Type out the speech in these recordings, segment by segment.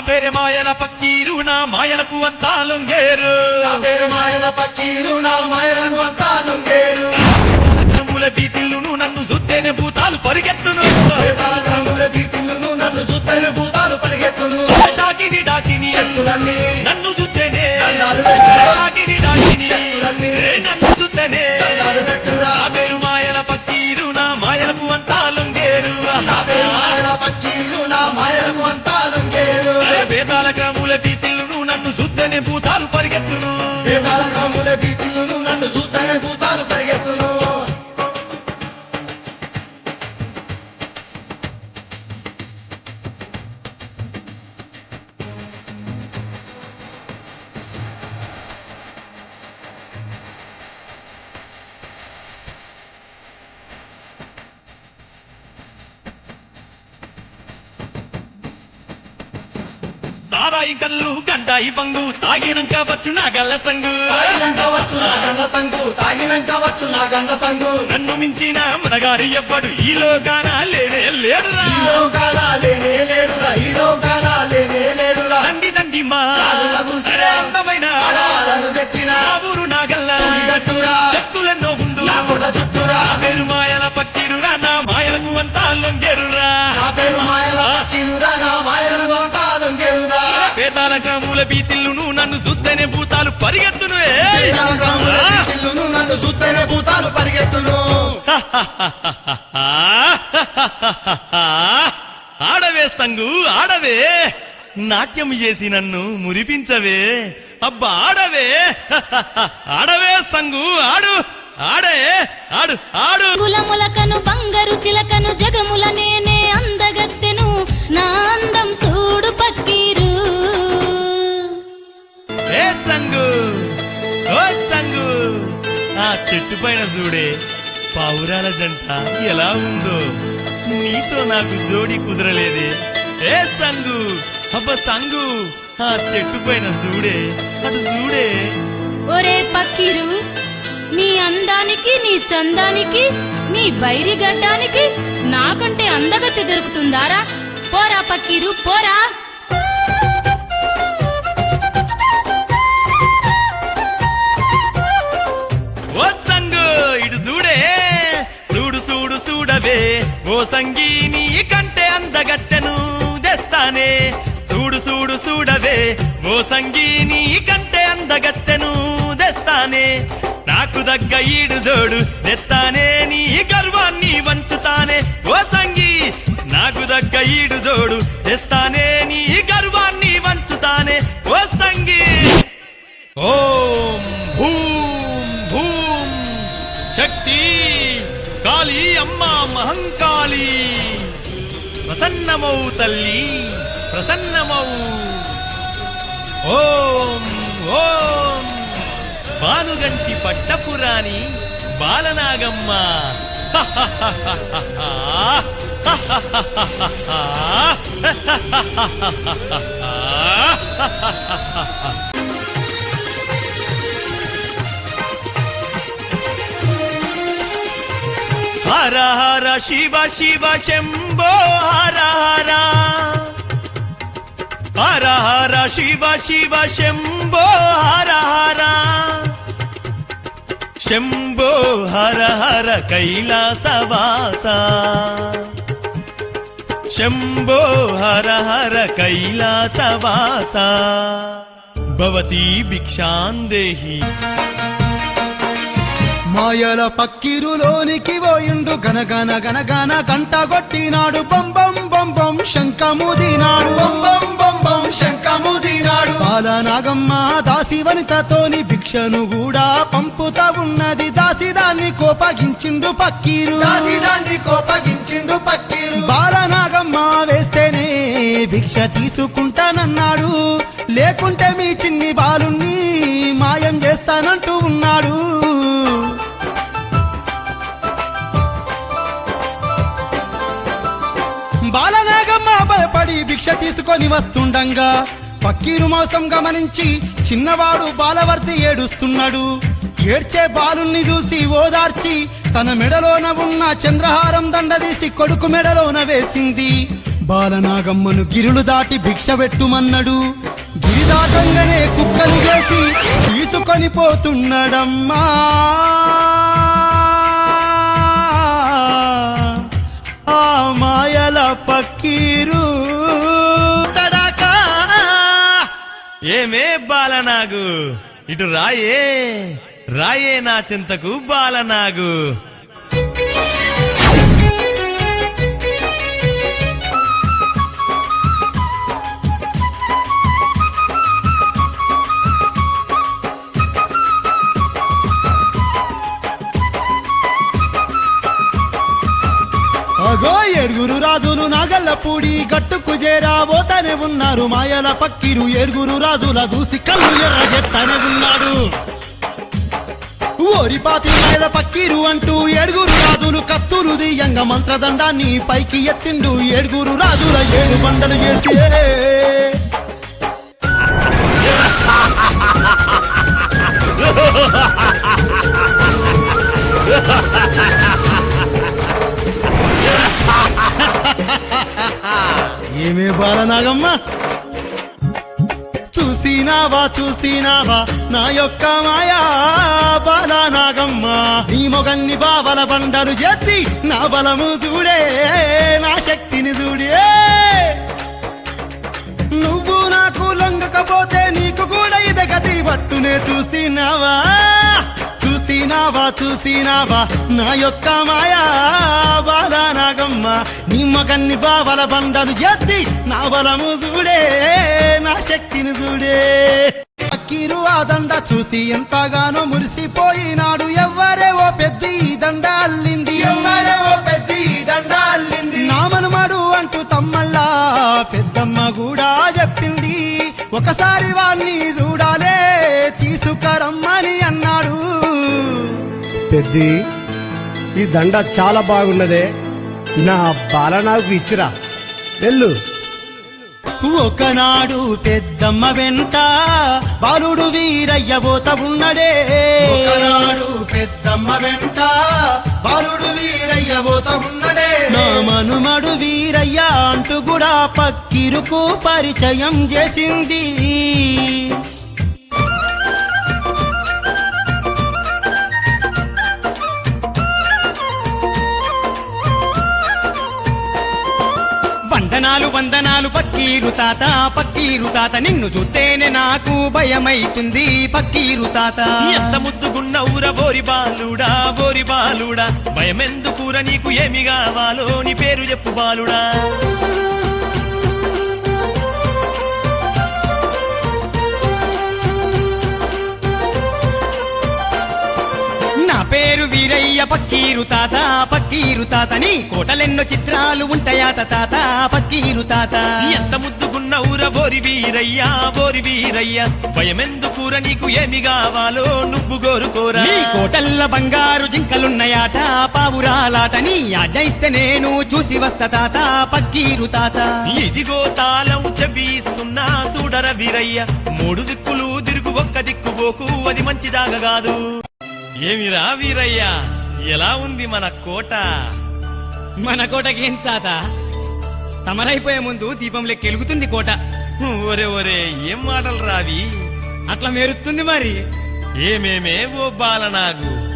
పేరు మాయల పక్కీరు నా మాయలకు అంతా లొంగేరు నా పేరు మాయల పక్కీరు నా మాయలను అంతా నొంగేరు కమ్ముల బీతిల్లును నన్ను సుత్తేనే భూతాలు పరిగెత్తును. వేదాల చూస్తేనే భూతాలు దాదాయి కళ్ళు గంటాయి పంగు తాగినంక వచ్చు నా గల్ల సంగు. తాగినంక వచ్చు నా గంగ సంగు తాగినంక వచ్చు నా గంగ సంగు. నన్ను మించిన మునగారి ఎవ్వడు ఈ లోకాన లేనే లేడురా. ఈ లోకాల లేనే లేడురా ఈ లోకాల లేనే లేడురా. తండి తండి మా అందమైన తెచ్చిన ఊరు నా గల్ల. గట్టురా చెక్కులెన్నో ఉండు. నా గుడ్డ చుట్టూరా. నా పేదాల బీతిల్లును నన్ను చూస్తేనే భూతాలు పరిగెత్తును. నన్ను చూస్తేనే భూతాలు పరిగెత్తును ఆడవే సంగు ఆడవే. నాట్యం చేసి నన్ను మురిపించవే. అబ్బా ఆడవే. ఆడవే సంగు ఆడు. ఆడే ఆడు ఆడు. కులములకను బంగారు చిలకను జగముల నేనే అందగత్తెను. నా సంగు ఓ సంగు. ఆ చెట్టు పైన చూడే పావురాల జంట ఎలా ఉందో. నీతో నాకు జోడి కుదరలేదే. ఏ సంగు అబ్బ సంగు. ఆ చెట్టు పైన చూడే అటు చూడే. ఒరే పక్కిరు నీ అందానికి నీ చందానికి నీ బైరి గడ్డానికి నాకంటే అందగతి దొరుకుతుందారా? పోరా పక్కీరు పోరా. ఓ సంగీని కంటే అందగట్టెను తెస్తానే. చూడు చూడు చూడవే. ఓ సంగీని కంటే అందగత్తెను తెస్తానే. నాకు దగ్గ ఈడు జోడు తెస్తానే. నీ గర్వాన్ని వంచుతానే. ఓ సంగీ నాకు దగ్గ ఈడు జోడు తెస్తానే. నీ గర్వాన్ని వంచుతానే. ఓ సంగీ. ఓ ప్రసన్నమవు తల్లి ప్రసన్నమవు ఓం ఓం బానుగంటి పట్టపురాణి బాలనాగమ్మ హర హర శివ శివ శంభో म्भो हर हरा हर हर शिव शिव शम्भो हर हरा शुम्भो हर हर कैलासवासा शम्भो हर हर कैलासवासा भवती भिक्षा देहि మాయల పక్కిరులోనికి పోయిండు. గనగన గనగన గంట కొట్టినాడు. బొంబం బొంబం శంఖముదినాడు బొంబం బొంబం శంఖముదినాడు పాలనాగమ్మ దాసి వనితతోని భిక్షను కూడా పంపుతా ఉన్నది. దాసి దాన్ని కోపగించిండు పక్కీరు. దాసి దాన్ని కోపగించిండు పక్కీరు. బాలనాగమ్మ వేస్తేనే తీసుకుంటానన్నాడు. లేకుంటే మీ చిన్ని బాలుణ్ణి మాయం చేస్తానంటూ ఉన్నాడు. భిక్ష తీసుకొని వస్తుండంగా. పక్కీరు మోసం గమనించి చిన్నవాడు బాలవర్తి ఏడుస్తున్నాడు. ఏడ్చే బాలుణ్ణి చూసి ఓదార్చి తన మెడలోన ఉన్న చంద్రహారం దండదీసి కొడుకు మెడలోన వేసింది. బాలనాగమ్మను గిరులు దాటి భిక్ష పెట్టుమన్నాడు. గిరి దాటంగానే కుక్కలు చేసి తీసుకొని పోతున్నాడమ్మా. ఆ మాయల పక్కీ ఏమే బాలనాగు? ఇటు రాయే రాయే నా చింతకు బాలనాగు. అగో ఏడుగురు రాజులు నాగల్లపూడి గట్టుకు చేరాబోతనే ఉన్నారు మాయల పక్కిరు. ఏడుగురు రాజుల చూసి కళ్ళు ఎర్ర ఉన్నాడు. ఓరిపాతి మాయల పక్కిరు అంటూ ఏడుగురు రాజులు కత్తులు దియంగ మంత్రదండాన్ని పైకి ఎత్తిండు. ఏడుగురు రాజుల ఏడు బండలు చేసి ఏమే బాలనాగమ్మ? చూసినావా చూసినావా? నా యొక్క మాయా బాలనాగమ్మ. నీ మొగన్ని బావల బండలు చేసి నా బలము చూడే నా శక్తిని చూడే. నువ్వు నాకు లొంగకపోతే నీకు కూడా ఇదే గతి పట్టునే చూసినా చూసినావా? నా యొక్క మాయా బాలనాగమ్మ నీ మగన్ని బావల బండలు చేసి నా బలము చూడే నా శక్తిని చూడే. అక్కిరు ఆ దండ చూసి ఎంతగానో మురిసిపోయినాడు. ఎవ్వరే ఓ పెద్ద ఈ దండ అల్లింది. ఎవ్వరే ఓ పెద్ద ఈ దండ అల్లింది. నామనుమాడు అంటూ తమ్మల్లా పెద్దమ్మ కూడా చెప్పింది. ఒకసారి వాణ్ణి పెద్ది ఈ దండ చాలా బాగున్నదే. నా బాలనాకు ఇచ్చిరా. వెళ్ళు. ఒకనాడు పెద్దమ్మ వెంట బాలుడు వీరయ్య పోత ఉన్నడే. ఒకనాడు పెద్దమ్మ వెంట బాలుడు వీరయ్య పోత ఉన్నడే. నా మనుమడు వీరయ్య అంటూ కూడా పక్కిరుకు పరిచయం చేసింది. వందనాలు వందనాలు పక్కీరు తాత పక్కీరు తాత నిన్ను చూస్తేనే నాకు భయమైతుంది. పక్కీరు తాత. ఎంత ముద్దుగున్నవుర బోరి బాలుడా బోరి బాలుడా భయమెందుకూర నీకు ఏమి కావాలో నీ పేరు చెప్పు బాలుడా. పేరు వీరయ్య పక్కీరు తాత పక్కీరు తాత నీ కోటలెన్నో చిత్రాలు ఉంటాయాట తాత పక్కీరు తాత. ఎంత ముద్దుగున్నవుర బోరి వీరయ్యా బోరి వీరయ్యా. భయమెందుకుర నీకు ఏమి కావాలో నువ్వు కోరుకోరా. నీ కోటల్ల బంగారు జింకలున్నాయాట పావురాలాట నీ అజైతే నేను చూసి వస్తా తాత పక్కీరు తాత. ఇదిగో తాళం చెబీస్తున్నా చూడర వీరయ్య. మూడు దిక్కులు తిరుగు ఒక్క దిక్కు పోకు అది మంచి జాగ కాదు. ఏమిరా వీరయ్య? ఎలా ఉంది మన కోట? మన కోటకేం తాత? తమరైపోయే ముందు దీపం లెక్క ఎలుగుతుంది కోట. ఒరే ఒరే ఏం మాటలు రావి? అట్లా మెరుస్తుంది మరి. ఏమేమే ఓ బాలనాగు?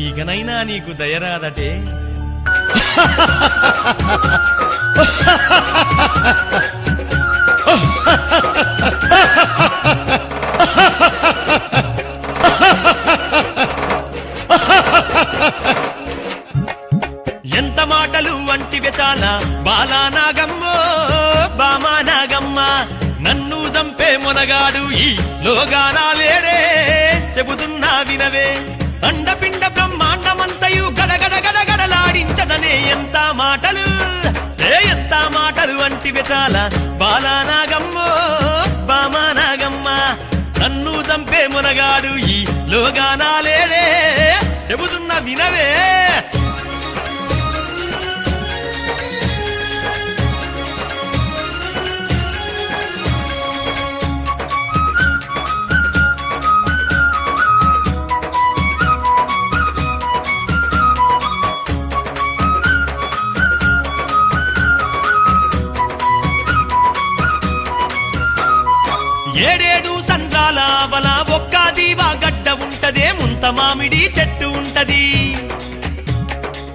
ఇకనైనా నీకు దయరాదటే అండపిండ బ్రహ్మాండమంతయు గడగడ గడగడలాడించదనే ఎంత మాటలు? ఏ ఎంత మాటలు అంటే చాలా? బాలానాగమ్మో బామానాగమ్మ నన్ను దంపే మునగాడు ఈ లోగానాలేడే. చెబుతున్న వినవే. ఉంటదే మామిడి చెట్టు ఉంటది.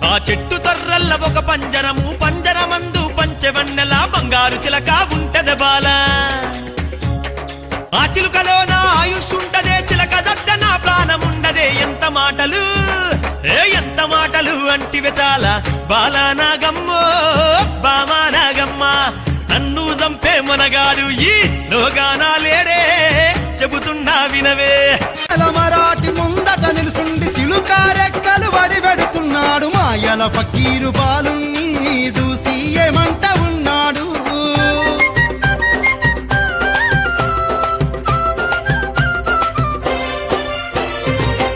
ఆ చెట్టు తొర్రల్ల ఒక పంజరము పంజరమందు పంచవన్నెల బంగారు చిలక ఉంటది బాల. ఆ చిలుకలో నా ఆయుష్ ఉంటదే చిలక దట్ట నా ప్రాణముండదే ఎంత మాటలు ఏ ఎంత మాటలు అంటివే చాలా. బామా నాగమ్మ నన్ను దంపే మనగాడు ఈ లోగానాలేడే చెబుతున్నా వినవే. మరాఠి ముందట నిలుసుండి చిలుకారెక్కలు వడి పెడుతున్నాడు మాయల ఫకీరు బాలుణ్ణి చూసి ఏమంట ఉన్నాడు?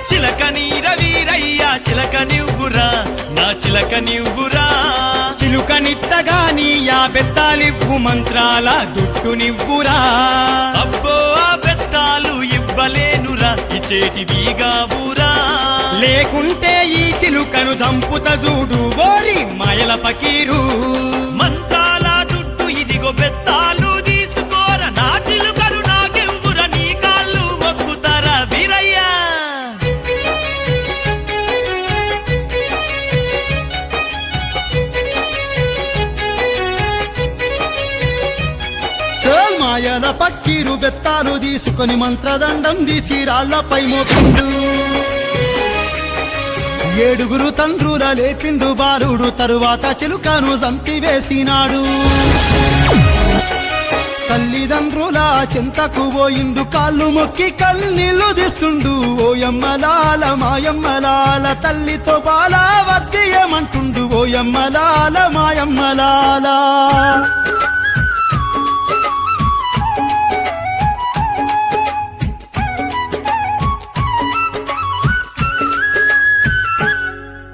చిలక నీర వీరయ్య చిలక నివ్వురా నా చిలక నివ్వురా. చిలుక నిత్తగాని యా బెత్తాలివ్వు మంత్రాల దుట్టు నివ్వురా. అబ్బో ఊరా. లేకుంటే ఈ చిలుకను దంపుత చూడు ఓరి మాయల పకీరు మంత్రాల దుడ్డు ఇదిగో బెత్తాలు తీసుకోర. నా చిలుకలు నాకెవ్వుర నీ కాళ్ళు మొక్కుతారా వీరయ్యా. మాయల పక్కీరు బెత్తాలు తీసుకొని మంత్రదండం తీసి రాళ్ళపై మోపిండు. ఏడుగురు తండ్రుల లేపిండు బాలుడు తరువాత చిలుకను చంపివేసినాడు తల్లిదండ్రుల చింతకు పోయిండు కాళ్ళు మొక్కి కన్నీళ్ళు దిస్తుండు ఓయమ్మలాల మాయమ్మలాల తల్లితో బాల వద్దయమంటుండు ఓయమ్మలాల మాయమ్మలాల